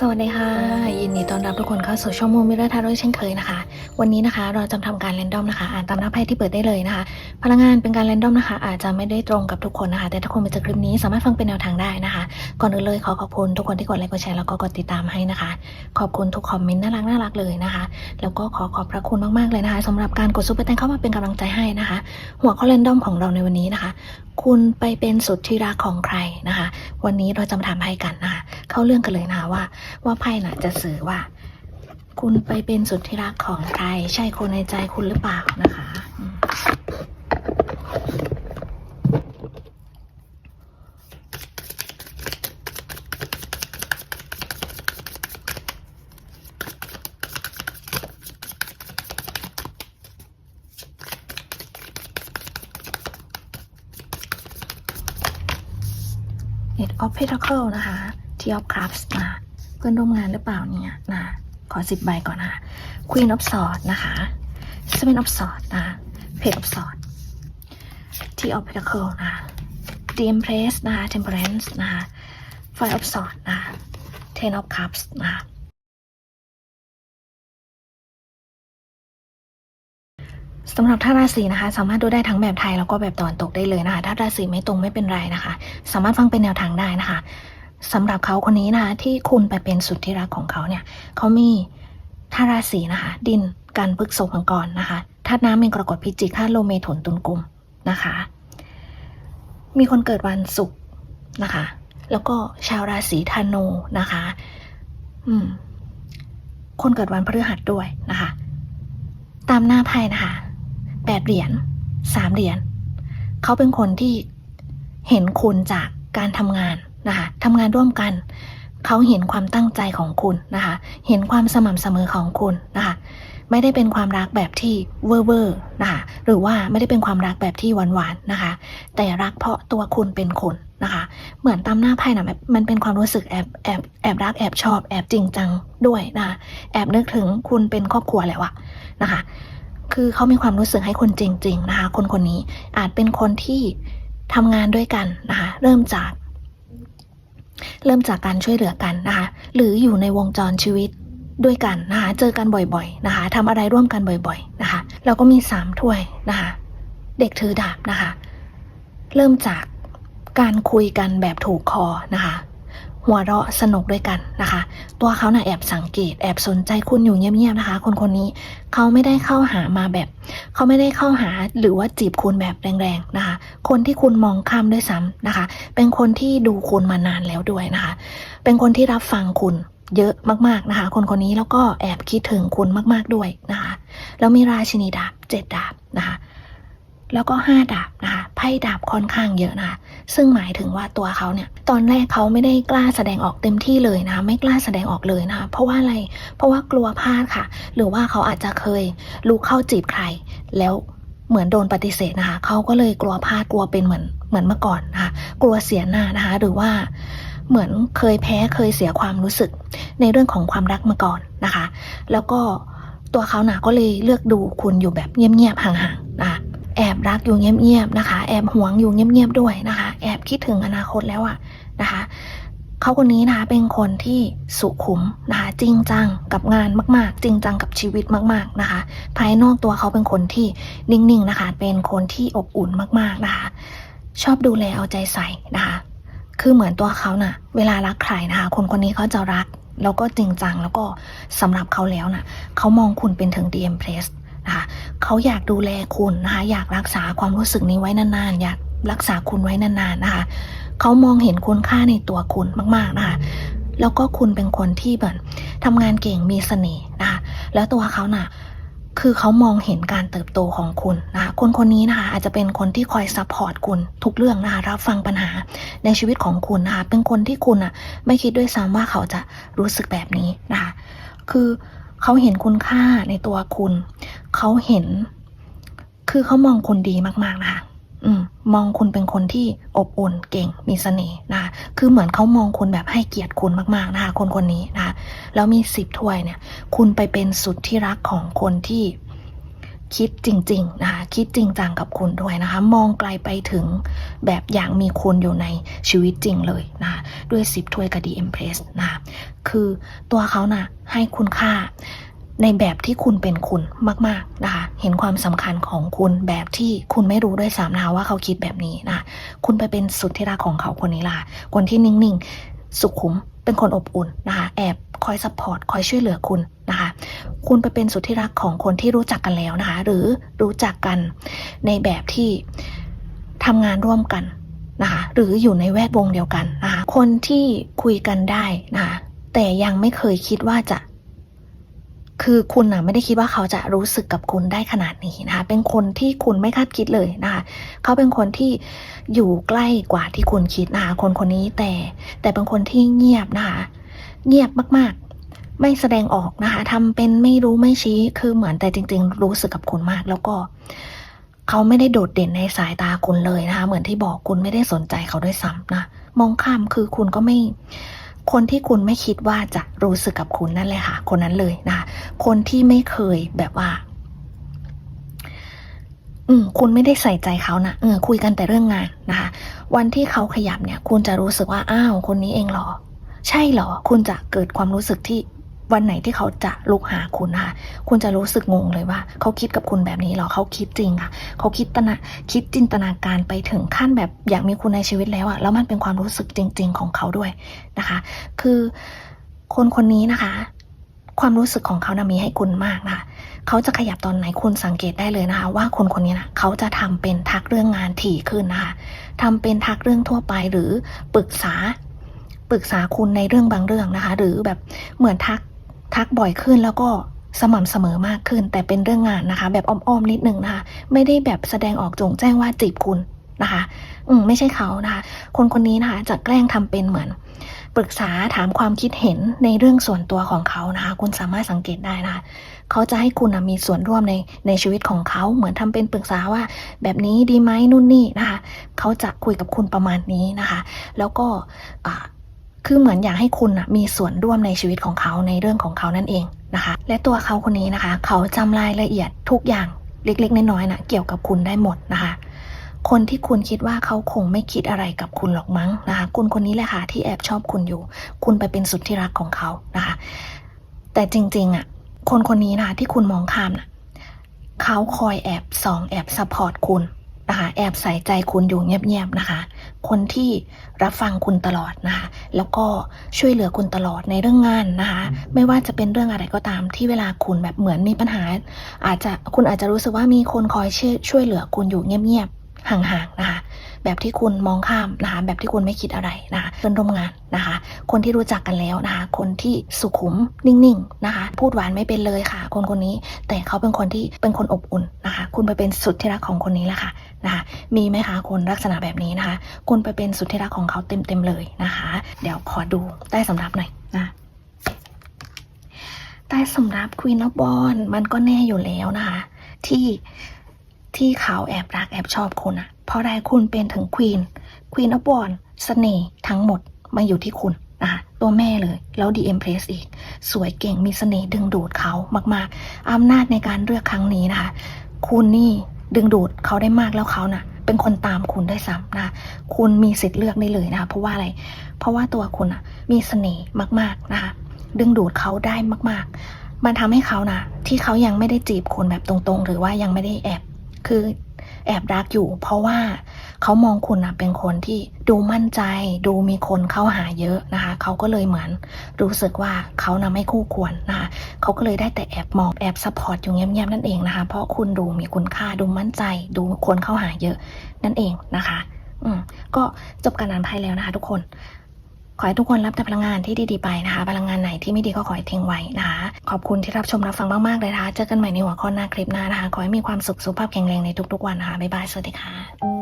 สวัสดีค่ะ ยินดีต้อนรับทุกคนเข้าสู่ช่องมูมิเรอร์ทาโร่เช่นเคยนะคะ วันนี้นะคะเราจะทำการแรนดอมนะคะ อ่านตามหน้าไพ่ที่เปิดได้เลยนะคะ พลังงานเป็นการแรนดอมนะคะ อาจจะไม่ได้ตรงกับทุกคนนะคะ แต่ถ้าคนไปเจอคลิปนี้สามารถฟังเป็นแนวทางได้นะคะ ก่อนอื่นเลยขอขอบคุณทุกคนที่กดไลค์กดแชร์แล้วก็กดติดตามให้นะคะ ขอบคุณทุกคอมเมนต์น่ารักน่ารักเลยนะคะ แล้วก็ขอขอบพระคุณมากๆเลยนะคะสำหรับการกดซุปเปอร์แตงเข้ามาเป็นกำลังใจให้นะคะ หัวข้อแรนดอมของเราในวันนี้นะคะ คุณไปเป็นสุดที่รักของใครนะคะ วันนี้เราจะมาถามไพ่กันนะคะเข้าเรื่องกันเลยนะคะว่า ว่าไพ่น่ะจะสื่อว่า คุณไปเป็นสุดที่รักของใคร ใช่คนในใจคุณหรือเปล่านะคะ อืม Eight of Pentacle นะคะ Tea of Cups นะเพื่อนร่วมงานหรือเปล่าเนี่ยนะขอสิบใบก่อนนะคะ Queen of Swords นะคะ Seven of Swords นะ Page of Swords Tea of Pentacle นะ The Empress นะคะ Temperance นะคะ Five of Swords นะคะ Ten of Cups นะคะ สำหรับท่าราศีนะคะ สามารถดูได้ทั้งแบบไทยแล้วก็แบบตะวันตกได้เลยนะคะถ้าราศีไม่ตรงไม่เป็นไรนะคะ สามารถฟังเป็นแนวทางได้นะคะสำหรับเขาคนนี้นะคะ ที่คุณไปเป็นสุดที่รักของเขาเนี่ยเขามีท่าราศีนะคะ ดินการพฤกษมังกรนะคะธาตุน้ำเป็นกรกฎพิจิกธาตุลมเมถุนตุลกุมนะคะ มีคนเกิดวันศุกร์นะคะ แล้วก็ชาวราศีธนูนะคะ อืม คนเกิดวันพฤหัสด้วยนะคะ ตามหน้าไพ่นะคะ แปดเหรียญสามเหรียญเขาเป็นคนที่เห็นคุณจากการทำงานนะคะทำงานร่วมกัน เขาเห็นความตั้งใจของคุณนะคะ เห็นความสม่ำเสมอของคุณนะคะ ไม่ได้เป็นความรักแบบที่เวอร์เวอร์นะคะ หรือว่าไม่ได้เป็นความรักแบบที่หวานหวานๆนะคะ แต่รักเพราะตัวคุณเป็นคนนะคะ เหมือนตามหน้าไพ่นะแบบมันเป็นความรู้สึกแอบแอบแอบรักแอบชอบแอบจริงจังด้วยนะคะ แอบนึกถึงคุณเป็นครอบครัวแล้วอะนะคะ คือเขามีความรู้สึกให้คนจริง ๆ นะคะ คนคนนี้อาจเป็นคนที่ทำงานด้วยกันนะคะเริ่มจาก เริ่มจากการช่วยเหลือกันนะคะหรืออยู่ในวงจรชีวิตด้วยกันนะคะเจอกันบ่อยๆนะคะทำอะไรร่วมกันบ่อยๆนะคะแล้วก็มีสามถ้วยนะคะเด็กถือดาบนะคะ เริ่มจากการคุยกันแบบถูกคอนะคะ หัวเราะสนุกด้วยกันนะคะ ตัวเขาน่ะแอบสังเกต แอบสนใจคุณอยู่เงียบๆนะคะ คนคนนี้เขาไม่ได้เข้าหามาแบบ เขาไม่ได้เข้าหาหรือว่าจีบคุณแบบแรงๆนะคะ คนที่คุณมองข้ามด้วยซ้ำนะคะ เป็นคนที่ดูคุณมานานแล้วด้วยนะคะ เป็นคนที่รับฟังคุณเยอะมากๆนะคะ คนคนนี้แล้วก็แอบคิดถึงคุณมาก ๆด้วยนะคะ แล้วมีราชินีดาบเจ็ดดาบนะคะ แล้วก็ห้าดาบนะคะไพ่ดาบค่อนข้างเยอะนะคะซึ่งหมายถึงว่าตัวเขาเนี่ย ตอนแรกเขาไม่ได้กล้าแสดงออกเต็มที่เลยนะะไม่กล้าแสดงออกเลยนะคะเพราะว่าอะไรเพราะว่ากลัวพลาดค่ะ หรือว่าเขาอาจจะเคยลุกเข้าจีบใคร แล้วเหมือนโดนปฏิเสธนะคะเขาก็เลยกลัวพลาดกลัวเป็นเหมือนเหมือนเมื่อก่อนนะคะกลัวเสียหน้านะคะ หรือว่าเหมือนเคยแพ้เคยเสียความรู้สึก ในเรื่องของความรักมาก่อนนะคะ แล้วก็ตัวเขาหนาก็เลยเลือกดูคุณอยู่แบบเงียบๆห่างๆนะคะ แอบรักอยู่เงียบๆนะคะ แอบหวงอยู่เงียบๆด้วยนะคะ แอบคิดถึงอนาคตแล้วอะนะคะเขาคนนี้นะคะเป็นคนที่สุขุมนะคะจริงจังกับงานมาก ๆ จริงจังกับชีวิตมาก ๆนะคะ ภายนอกตัวเขาเป็นคนที่นิ่งๆนะคะ เป็นคนที่อบอุ่นมากๆนะคะ ชอบดูแลเอาใจใส่นะคะ คือเหมือนตัวเขาน่ะ เวลารักใครนะคะ คนคนนี้เขาจะรัก แล้วก็จริงจังแล้วก็สำหรับเขาแล้วน่ะเขามองคุณเป็นถึงดีเอ็มเพรส นะคะเขาอยากดูแลคุณนะคะอยากรักษาความรู้สึกนี้ไว้นานๆ อยากรักษาคุณไว้นานๆนะคะเขามองเห็นคุณค่าในตัวคุณมากๆนะคะแล้วก็คุณเป็นคนที่แบบทำงานเก่งมีเสน่ห์นะคะแล้วตัวเขาน่ะคือเขามองเห็นการเติบโตของคุณนะคะคนคนนี้นะคะอาจจะเป็นคนที่คอยซัพพอร์ตคุณทุกเรื่องนะคะรับฟังปัญหาในชีวิตของคุณนะคะเป็นคนที่คุณอะไม่คิดด้วยซ้ำว่าเขาจะรู้สึกแบบนี้นะคะคือ เขาเห็นคุณค่าในตัวคุณ เขาเห็น คือเขามองคุณดีมากๆนะคะมองคุณเป็นคนที่อบอุ่นเก่งมีเสน่ห์นะคะคือเหมือนเขามองคุณแบบให้เกียรติคุณมากๆนะคะคนคนนี้นะคะแล้วมีสิบถ้วยเนี่ย คุณไปเป็นสุดที่รักของคนที่ คิดจริงๆนะคะคิดจริงจังกับคุณด้วยนะคะ มองไกลไปถึงแบบอย่างมีคุณอยู่ในชีวิตจริงเลยนะคะด้วยสิบถ้วยกับดีเอ็มเพรสนะคะคือตัวเขานะ่ะให้คุณค่าในแบบที่คุณเป็นคุณมาก ๆ นะคะ เห็นความสำคัญของคุณแบบที่คุณไม่รู้ด้วยซ้ำนะคะว่าเขาคิดแบบนี้นะคะคุณไปเป็นสุดที่รักของเขาคนนี้ล่ะ คนที่นิ่ง ๆ สุขุม เป็นคนอบอุ่นนะคะแอบคอยซัพพอร์ตคอยช่วยเหลือคุณนะคะคุณไปเป็นสุดที่รักของคนที่รู้จักกันแล้วนะคะหรือรู้จักกันในแบบที่ทำงานร่วมกันนะคะหรืออยู่ในแวดวงเดียวกันนะคะคนที่คุยกันได้นะคะแต่ยังไม่เคยคิดว่าจะคือคุณนะไม่ได้คิดว่าเขาจะรู้สึกกับคุณได้ขนาดนี้นะคะเป็นคนที่คุณไม่คาดคิดเลยนะคะ เขาเป็นคนที่อยู่ใกล้กว่าที่คุณคิดนะคะคนคนนี้แต่ แต่เป็นคนที่เงียบนะคะเงียบมากๆ ไม่แสดงออกนะคะทำเป็นไม่รู้ไม่ชี้คือเหมือนแต่จริง ๆ รู้สึกกับคุณมากแล้วก็เขาไม่ได้โดดเด่นในสายตาคุณเลยนะคะเหมือนที่บอกคุณไม่ได้สนใจเขาด้วยซ้ำนะมองข้ามคือคุณก็ไม่ คนที่คุณไม่คิดว่าจะรู้สึกกับคุณนั่นเลยค่ะ คนนั้นเลยนะคะคนที่ไม่เคยแบบว่า อืมคุณไม่ได้ใส่ใจเขานะเออคุยกันแต่เรื่องงานนะคะ วันที่เขาขยับเนี่ย คุณจะรู้สึกว่าอ้าวคนนี้เองหรอ ใช่หรอ คุณจะเกิดความรู้สึกที่วันไหนที่เขาจะลุกหาคุณนะคะคุณจะรู้สึกงงเลยว่า เขาคิดกับคุณแบบนี้หรอเขาคิดจริงค่ะ เขาคิดตนะคิดจินตนาการไปถึงขั้นแบบอยากมีคุณในชีวิตแล้วอะแล้วมันเป็นความรู้สึกจริง ๆ ของเขาด้วยนะคะ คือคนคนนี้นะคะ ความรู้สึกของเขานะมีให้คุณมากนะคะ เขาจะขยับตอนไหนคุณสังเกตได้เลยนะคะ ว่าคนคนนี้นะเขาจะทำเป็นทักเรื่องงานถี่ขึ้นนะคะทำเป็นทักเรื่องทั่วไปหรือปรึกษาปรึกษาคุณในเรื่องบางเรื่องนะคะ หรือแบบเหมือนทักทักบ่อยขึ้นแล้วก็สม่ำเสมอมากขึ้น แต่เป็นเรื่องงานนะคะ แบบอ้อมๆนิดนึงนะคะ ไม่ได้แบบแสดงออกจงแจ้งว่าจีบคุณนะคะ อืมไม่ใช่เขานะคะ คนคนนี้นะคะ จะแกล้งทำเป็นเหมือน ปรึกษาถามความคิดเห็นในเรื่องส่วนตัวของเขานะคะ คุณสามารถสังเกตได้นะคะเขาจะให้คุณมีส่วนร่วมในในชีวิตของเขาเหมือนทำเป็นปรึกษาว่า แบบนี้ดีไหมนู่นนี่นะคะเขาจะคุยกับคุณประมาณนี้นะคะ แล้วก็คือเหมือนอยากให้คุณมีส่วนร่วมในชีวิตของเขาในเรื่องของเขานั่นเองนะคะ และตัวเขาคนนี้นะคะ เขาจำรายละเอียดทุกอย่างเล็กๆน้อยๆนะเกี่ยวกับคุณได้หมดนะคะ คนที่คุณคิดว่าเขาคงไม่คิดอะไรกับคุณหรอกมั้งนะคะคุณคนนี้แหละค่ะที่แอบชอบคุณอยู่ คุณไปเป็นสุดที่รักของเขานะคะ แต่จริงๆอะคนคนนี้นะคะที่คุณมองข้ามน่ะเขาคอยแอบส่องแอบซัพพอร์ตคุณนะคะแอบใส่ใจคุณอยู่เงียบๆนะคะ คนที่รับฟังคุณตลอดนะคะ แล้วก็ช่วยเหลือคุณตลอดในเรื่องงานนะคะ ไม่ว่าจะเป็นเรื่องอะไรก็ตามที่เวลาคุณแบบเหมือนมีปัญหา อาจจะคุณอาจจะรู้สึกว่ามีคนคอยช่วยช่วยเหลือคุณอยู่เงียบๆ ห่างๆนะคะ แบบที่คุณมองข้ามนะคะ แบบที่คุณไม่คิดอะไรนะคะเพื่อนร่วมงานนะคะ คนที่รู้จักกันแล้วนะคะ คนที่สุขุมนิ่งๆนะคะ พูดหวานไม่เป็นเลยค่ะ คนคนนี้แต่เขาเป็นคนที่เป็นคนอบอุ่นนะคะ คุณไปเป็นสุดที่รักของคนนี้แหละค่ะนะคะ มีไหมคะคนลักษณะแบบนี้นะคะ คุณไปเป็นสุดที่รักของเขาเต็มๆเลยนะคะ เดี๋ยวขอดูใต้สำรับหน่อยนะใต้สำรับ Queen of w a n d มันก็แน่อยู่แล้วนะคะ ที่ ที่เขาแอบรักแอบชอบคุณอะเพราะได้คุณเป็นถึง Queen Queen of w a n d เสน่ห์ทั้งหมดมาอยู่ที่คุณนะคะตัวแม่เลยแล้ว The Empress อีก สวยเก่งมีเสน่ห์ดึงดูดเขามากๆ อำนาจในการเลือกครั้งนี้นะคะ คุณนี่ดึงดูดเขาได้มากแล้วเขาน่ะเป็นคนตามคุณได้ซ้ำนะคุณมีสิทธิ์เลือกได้เลยนะคะเพราะว่าอะไร เพราะว่าตัวคุณอะมีเสน่ห์มากๆนะคะดึงดูดเขาได้มากๆ มันทำให้เขานะที่เขายังไม่ได้จีบคุณแบบตรงๆ หรือว่ายังไม่ได้แอบ คือแอบรักอยู่ เพราะว่าเขามองคุณนะเป็นคนที่ดูมั่นใจ ดูมีคนเข้าหาเยอะนะคะเขาก็เลยเหมือนรู้สึกว่าเขานะไม่คู่ควรนะคะเขาก็เลยได้แต่แอบมองแอบซัพพอร์ตอยู่เงียบๆนั่นเองนะคะ เพราะคุณดูมีคุณค่าดูมั่นใจ ดูคนเข้าหาเยอะนั่นเองนะคะ อืมก็จบการอ่านไพ่แล้วนะคะ ทุกคน ขอให้ทุกคนรับแต่พลังงานที่ดีๆไปนะคะ พลังงานไหนที่ไม่ดีก็ขอให้ทิ้งไว้นะคะ ขอบคุณที่รับชมรับฟังมากๆเลยนะคะ เจอกันใหม่ในหัวข้อหน้าคลิปหน้านะคะ ขอให้มีความสุขสุขภาพแข็งแรงในทุกๆวันนะคะ บ๊ายบาย สวัสดีค่ะ